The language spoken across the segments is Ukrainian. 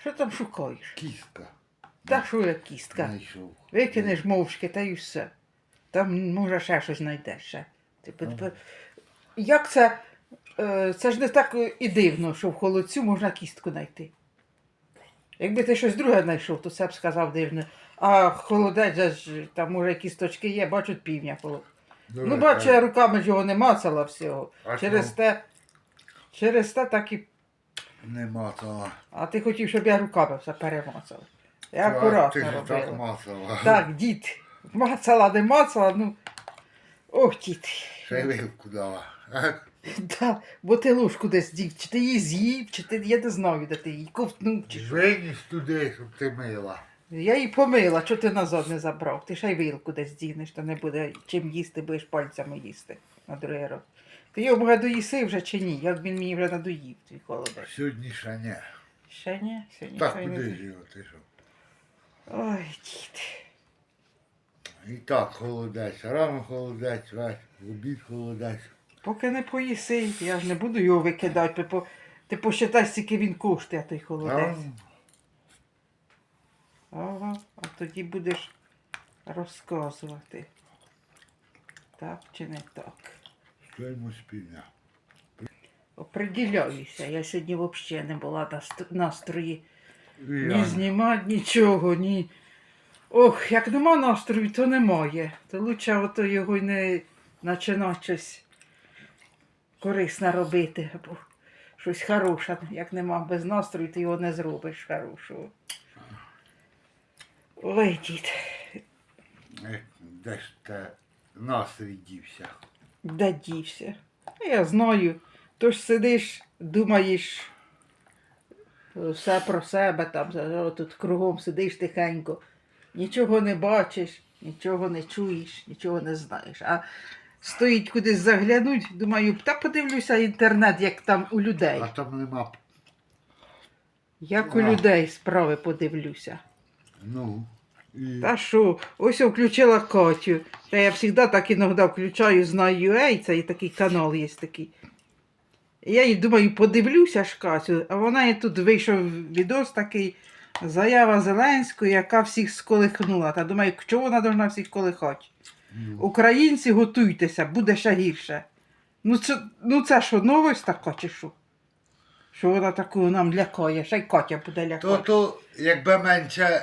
Що там шукаєш? Кістка. Та що я кістка? Знайшов. Викинеш мовчки та й все. Там, може, ще щось знайдеш ще. Ти пот- пот- Як це? е, Це ж не так і дивно, що в холодцю можна кістку знайти. Якби ти щось друге знайшов, то це б сказав дивно. А холодець же ж, там може кісточки є, бачать півня холод. Ну, бачу, я руками ж його не мацала всього. А Через те, через те так і. Нема того. А ти хотів, щоб я руками все перемацала. Я Ти акуратно ж так робила. мацала. Так, дід. Мацала, не мацала, ну. Ох, дід. Ще й дала. Да, бо ти ложку десь дів, чи ти її з'їв, чи ти, я не знаю, де ти її ковтнув, чи що. Виніс туди, щоб ти мила. Я її помила, чого ти назад не забрав? Ти ще й вилку десь дінеш, то не буде чим їсти, будеш пальцями їсти на другий раз. Ти його може доїси вже чи ні? Як він мені вже надоїв, твій холодець. Сьогодні не. Ще ні, сьогодні Так не куди ж його ти що? Ой, дід. І так холодець, рано холодець, весь, в обід холодець. Поки не поїси, я ж не буду його викидати. Ти, по, ти посчитай, скільки він коштує, той холодець. Ага, а тоді будеш розказувати. Так чи не так? Стоїмо спільня. Оприділяюся. Я сьогодні взагалі не була на настрої ні знімати, нічого, ні. Ох, як нема настрою, то немає. То лучше ото його й не починати щось корисне робити, або щось хороше. Як нема без настрою, ти його не зробиш хорошого. Ой, дід, Де ж те настрій дівся. Де дівся? Я знаю. То ж сидиш, думаєш е, все про себе, там тут кругом сидиш тихенько, нічого не бачиш, нічого не чуєш, нічого не знаєш. А стоїть кудись заглянуть, думаю, та подивлюся інтернет, як там у людей. А там нема. Як у людей справи подивлюся. Ну. І... Та що, ось я включила Катю. Та я завжди так іноді включаю знаю UA, це і такий канал є такий. Я їй думаю, подивлюся ж Катю, а вона і тут вийшов відос такий, заява Зеленської, яка всіх сколихнула. Та думаю, чого вона должна всіх колихати? Ну. Українці, готуйтеся, буде ще гірше. Ну це, ну це що, новость така чи що? Що вона таку нам лякає, ще й Катя буде лякати. То, то, якби менше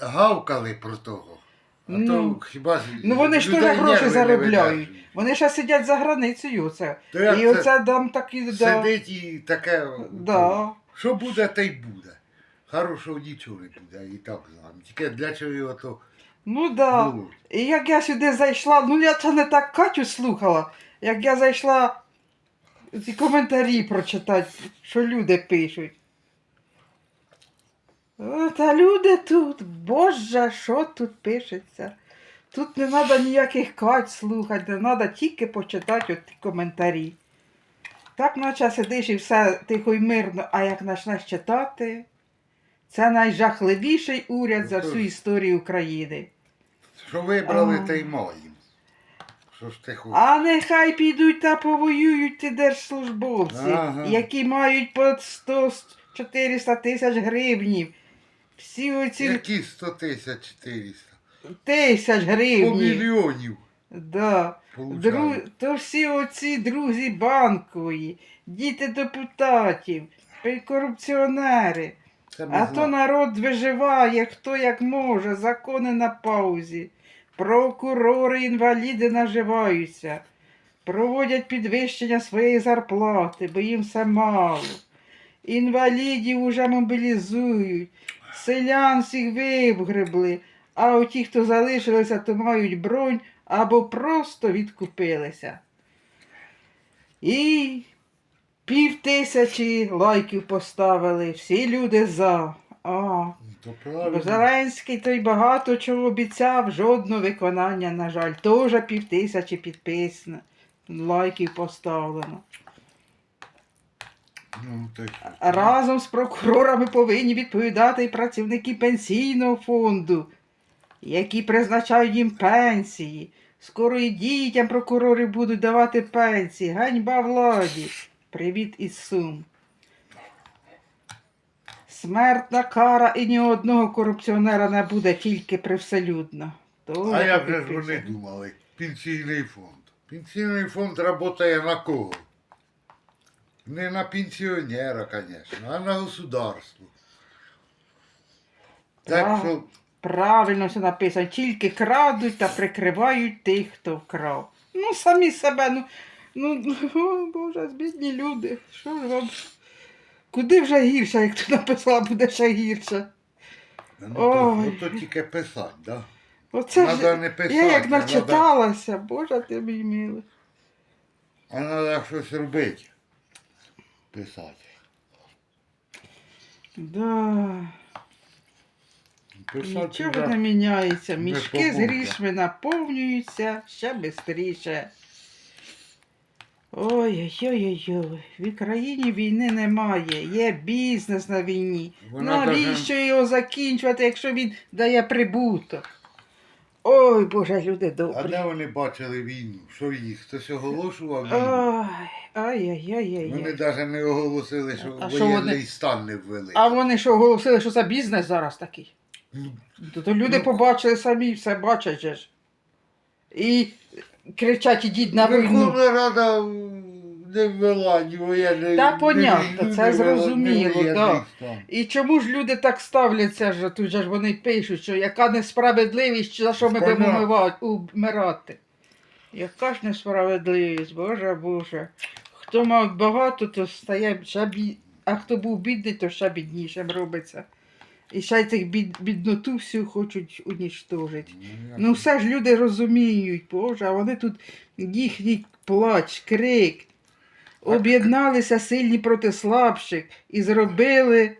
гавкали про того. А Ну. то хіба ж Ну вони ж людей теж гроші нерви не заробляють. видержують. Вони ще сидять за границею. Оце. То як І це оце дам такі. Да. Сидить і таке. Да. Що буде, те й буде. Хорошого нічого не буде, і так знаємо. Тільки для чого його то Ну да. було. І як я сюди зайшла, ну я це не так Катю слухала, як я зайшла ці коментарі прочитати, що люди пишуть. Та люди тут, боже, що тут пишеться? Тут не треба ніяких Кать слухати, не треба тільки почитати от ті коментарі. Так, наче сидиш і все тихо й мирно, а як почнеш читати, це найжахливіший уряд за всю історію України. Що вибрали, А. те й маємо. Що ж ти хочеш? А нехай підуть та повоюють ті держслужбовці, Ага. які мають по 100-400 тисяч гривнів. Всі оці Які 100 тисяч 400? тисяч По гривнів. мільйонів. Да. Дру... То всі оці друзі банкові, діти депутатів, корупціонери. Це ми А то знаємо. народ виживає, хто як може, закони на паузі. Прокурори інваліди наживаються, проводять підвищення своєї зарплати, бо їм все мало. Інвалідів уже мобілізують, селян всіх вигребли, а от ті, хто залишилися, то мають бронь або просто відкупилися. І пів тисячі лайків поставили, всі люди за. А, Зеленський той багато чого обіцяв, жодного виконання, на жаль. Теж пів тисячі підписано, лайків поставлено. Ну, Разом з прокурорами повинні відповідати і працівники пенсійного фонду, які призначають їм пенсії. Скоро і дітям прокурори будуть давати пенсії. Ганьба владі. Привіт із Сум. Смертна кара і ні одного корупціонера не буде тільки привселюдно. То А я як же ж вони думали? Пенсійний фонд. Пенсійний фонд працює на кого? Не на пенсіонера, звісно, а на государство. Так що Правильно все написано, тільки крадуть та прикривають тих, хто вкрав. Ну, самі себе, ну, ну, о, Боже, бідні люди. Що ж вам? Куди вже гірше, як ти написала, буде ще гірше. ну, то, Ой. ну, то тільки писати, да? Оце Надо ж не писати, я як а начиталася, Боже ти мій милий. А треба щось робити. Писати. Да. Писати Нічого вже- не міняється. Мішки з грішми наповнюються ще швидше. Ой-ой-ой-ой. В Україні війни немає. Є бізнес на війні. Вона Навіщо його закінчувати, якщо він дає прибуток? Ой, Боже, люди А де вони бачили війну? Що їх? Хтось оголошував війну? Ай-яй-яй-яй. Вони навіть не оголосили, що А воєнний вони? стан не ввели. А вони що, оголосили, що це бізнес зараз такий? Ну, То, то люди Ну, побачили самі, все бачать же ж. І кричать, ідіть на війну. Верховна Рада не ввела ні воєнний. Та понятно, це зрозуміло, да. І чому ж люди так ставляться ж, тут же ж вони пишуть, що яка несправедливість, за що ми будемо Понятно. умирати. Яка ж несправедливість, Боже Боже. Хто мав багато, то стає ще бі... а хто був бідний, то ще біднішим робиться. І ще й цих бід... бідноту всю хочуть унічтожити. як Ну все ж люди розуміють, Боже, а вони тут їхній плач, крик. Об'єдналися сильні проти слабших і зробили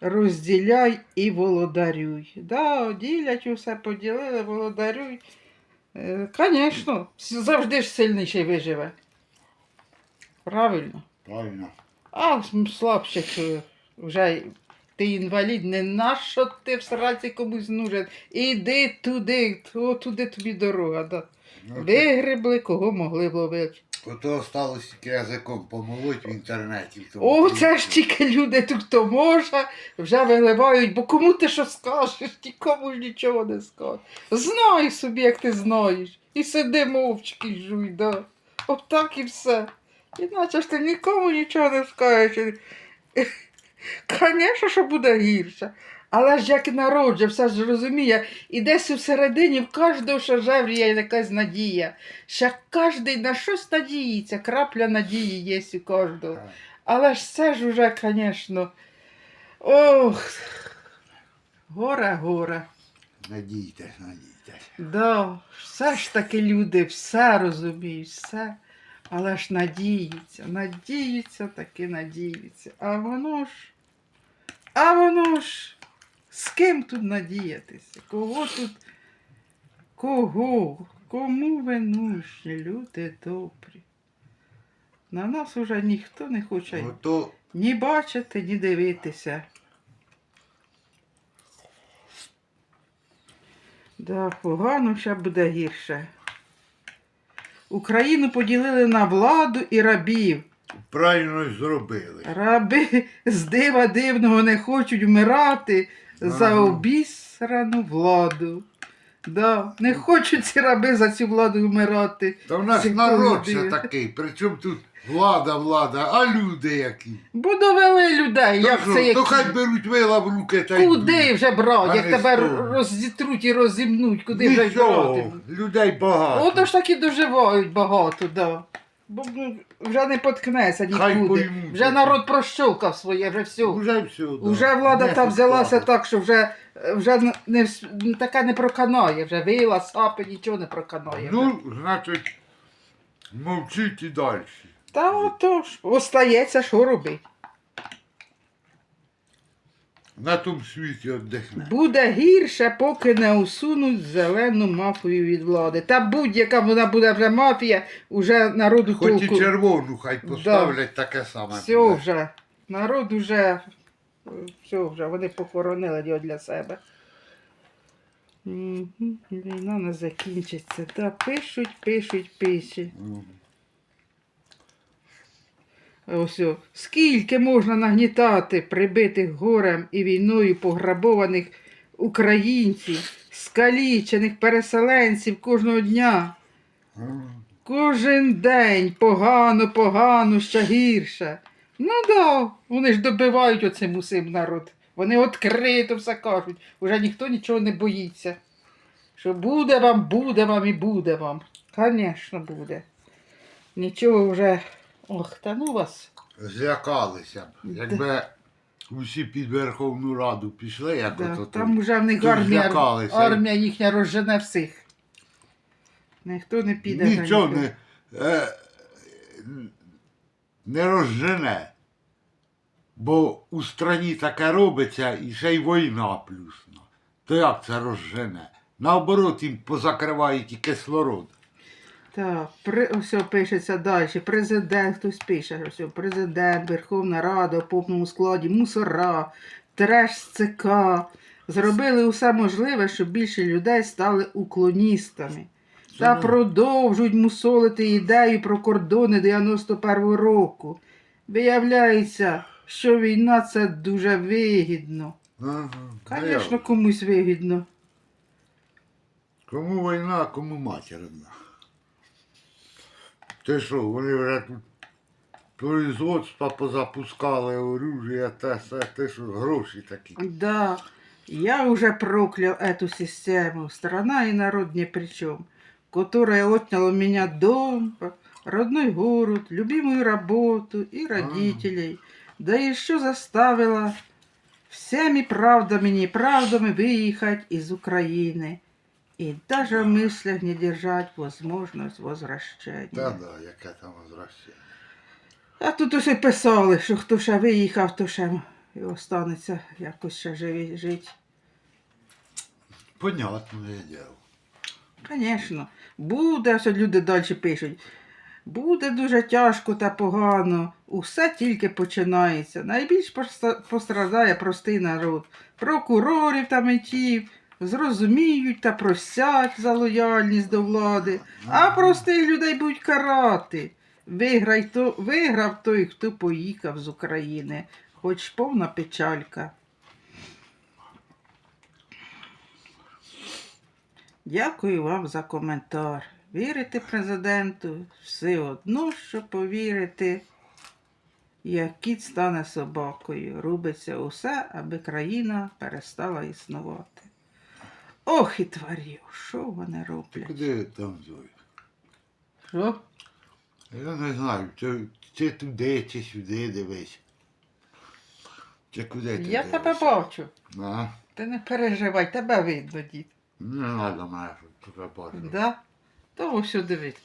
розділяй і володарюй. Да, ділять усе, поділили, володарюй. Звісно, завжди ж сильніший виживе. Правильно. Правильно. А слабших е, вже ти інвалід, не нащо ти в сраці комусь нужен. Іди туди, туди тобі дорога. Да. Ну, Вигребли, кого могли вловити. Ото осталось тільки язиком помолоть в інтернеті. О, це ж тільки люди тут хто може, вже виливають, бо кому ти що скажеш, нікому ж нічого не скажеш. Знай собі, як ти знаєш. І сиди мовчки жуй, да. Отак і все. Іначе ж ти нікому нічого не скажеш. Звісно, що буде гірше. Але ж як народ же все ж розуміє, і десь у середині в кожного ще жеврі є якась надія. Ще кожен на щось надіється, крапля надії є у кожного. Але ж це ж уже, звісно. Ох. Горе, горе. Надійтесь, надійтесь. Да, все ж таки люди все розуміють, все. Але ж надіються, надіються, таки надіються. А воно ж. А воно ж. З ким тут надіятися? Кого тут? Кого? Кому ви нужні, люди добрі? На нас уже ніхто не хоче Ото ні бачити, ні дивитися. Да, погано ще буде гірше. Україну поділили на владу і рабів. правильно зробили. Раби з дива дивного не хочуть вмирати за обісрану владу. Да, не хочуть ці раби за цю владу вмирати. Та в нас Ці народ люди. ще такий. Причому тут влада, влада, а люди які. Бо довели людей, То як що, це які. То хай беруть вила в руки та й Куди вже брати, як тебе розітруть і розімнуть, куди вже брати? людей багато. Ото ж таки доживають багато, да. Бо ну, вже не поткнеться Хай нікуди. поймуть. Вже народ прощовкав своє, вже все. Уже все. да. Уже влада Не та взялася так, що вже, вже не, не, вс- така не проканає, вже вила, сапи, нічого не проканає. вже. Ну, значить, мовчіть і далі. Та отож, остається, що робити. На тому світі віддихне. Буде гірше, поки не усунуть зелену мафію від влади. Та будь-яка вона буде вже мафія, уже народу Хоч і червону хай поставлять таке саме. Все буде. вже. Народ уже. Все вже, вони похоронили його для себе. Війна не закінчиться. Та пишуть, пишуть, пишуть. Мгм. Ось, скільки можна нагнітати прибитих горем і війною пограбованих українців, скалічених переселенців кожного дня. Кожен день погано, погано, ще гірше. Ну да, вони ж добивають оцим усім народ. Вони відкрито все кажуть. Уже ніхто нічого не боїться. Що буде вам, буде вам і буде вам. Звісно, буде. Нічого вже. Ох, та ну вас. Злякалися б. Якби усі під Верховну Раду пішли, як Да, ото там вже в них армія, злякалися. армія їхня розжене всіх. Ніхто не піде. за нічого не, е, не розжене. Бо у страні таке робиться і ще й війна плюсна. То як це розжене? Наоборот, їм позакривають і кислород. Так, при, ось пишеться далі. Президент, хтось пише, о, президент, Верховна Рада у повному складі, мусора, треш ЦК. Зробили усе можливе, щоб більше людей стали уклоністами. Та продовжують мусолити ідею про кордони 91-го року. Виявляється, що війна це дуже вигідно. Ага, Звісно, комусь вигідно. Кому війна, а кому материна. Ти що, вони вже тут производства позапускали оружие, те все, ти що, гроші такі. Да, я уже проклял эту систему, страна и народ ни при чем, которая отняла у меня дом, родной город, любимую работу и родителей, да еще заставила всеми правдами и неправдами выехать из Украины и даже в мыслях не держать возможность возвращения. Та да, яке там возвращення. А тут усе писали, що хто ще виїхав, то ще і останеться якось ще живі, жити. Понятне діло. Звісно, буде, що люди далі пишуть. Буде дуже тяжко та погано. Усе тільки починається. Найбільш пострадає простий народ. Прокурорів та митів зрозуміють та простять за лояльність до влади, а простих людей будуть карати. Виграй то, виграв той, хто поїхав з України, хоч повна печалька. Дякую вам за коментар. Вірите президенту все одно, що повірити, як кіт стане собакою. Робиться усе, аби країна перестала існувати. Ох і тварів, що вони роблять? Куди там Зоя? Що? Я не знаю, чи, чи туди, чи сюди дивись. Чи куди ти Я тебе бачу. А? Ти не переживай, тебе видно, дід. Не треба мене, щоб тебе бачити. Да? То ось дивись.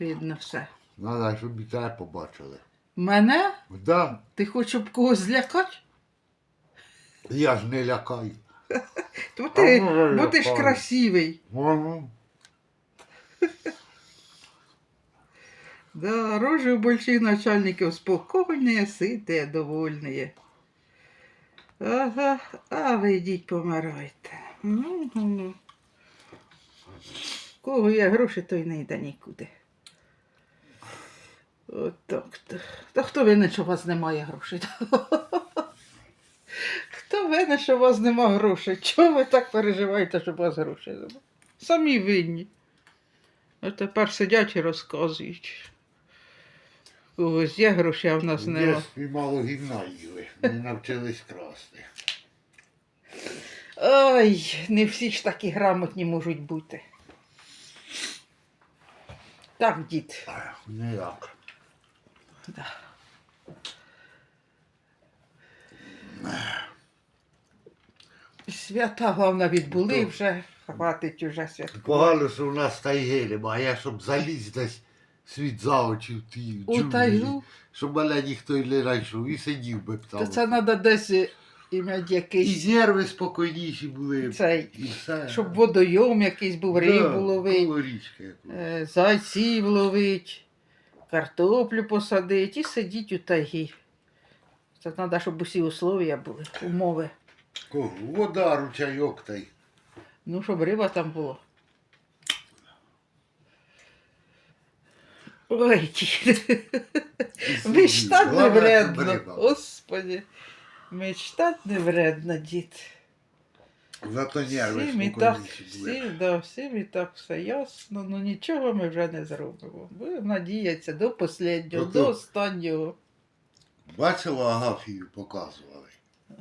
Видно все. Треба, щоб і тебе побачили. Мене? Да, Ти хочеш щоб когось злякати? я ж не лякаю. То ти, А бо ти ж красивий. Ага. Да, рожи у больших начальників спокійні, ситі, довольні. Ага, а ви йдіть помирайте. Ну, ну, ну. Кого є гроші, той не йде нікуди. От так то. Та хто винен, що у вас немає грошей? Хто винен, що у вас немає грошей? Чого ви так переживаєте, щоб у вас грошей немає? Самі винні. А тепер сидять і розказують. У когось є гроші, а в нас нема. дитинстві мало гімна їли, не навчились красти. Ой, не всі ж такі грамотні можуть бути. Так, дід. Ніяк. Да. Свята, головне, відбули Ну, вже. Хватить уже свят. Погано, що в нас тайги нема, а я щоб заліз десь світ за очі в ті У джунглі, тайгу? щоб мене ніхто й не знайшов і сидів би б там. То це треба десь е, ім'ять І якийсь нерви спокійніші були. б, цей, І все. щоб водойом якийсь був, рибу ловить. коло річки якоїсь. Е, зайців ловить, картоплю посадить і сидіть у тайгі. Це треба, щоб усі условия були, умови. Вода, ручайок та й. Ну, щоб риба там була. Ой. Мечтать не вредно. Господи. Мечтать не вредно, дід. Зато Всім і так, всім, да, всім і так все ясно, ну нічого ми вже не зробимо. Будемо надіятися до останнього, Ну, до останнього. Бачила Агафію показували.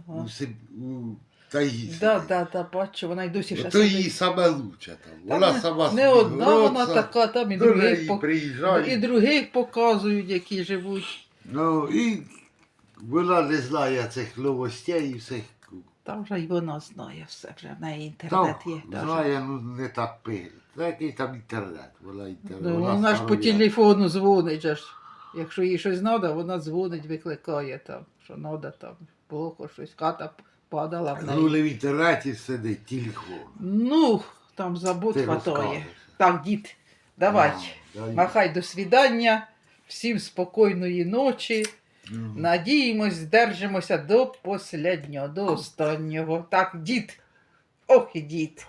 Ага. У, Сиб... у Таїсі. Да, да, да, бачу, вона й досі ще То їй сидить. саме лучше там. Та Вона не- сама Не одна вона така, там і до других, неї по... приїжджає. і других показують, які живуть. Ну і вона не знає цих новостей і всіх. Там вже й вона знає все, вже в неї Там інтернет є. даже. знає, ну не так пилить. Який там інтернет? Вона інтернет. Ну, вона ж по телефону дзвонить. же ж. Якщо їй щось треба, вона дзвонить, викликає там, що треба там, плохо щось, ката падала в неї. Ну, не сидить тільки. Ну, там забот Ти хватає. розкажеш. Так, дід, давай. А, дай. Махай до свідання. Всім спокійної ночі. Ну. Надіємось, держимося до последнього, до останнього. Так, дід. Ох і дід.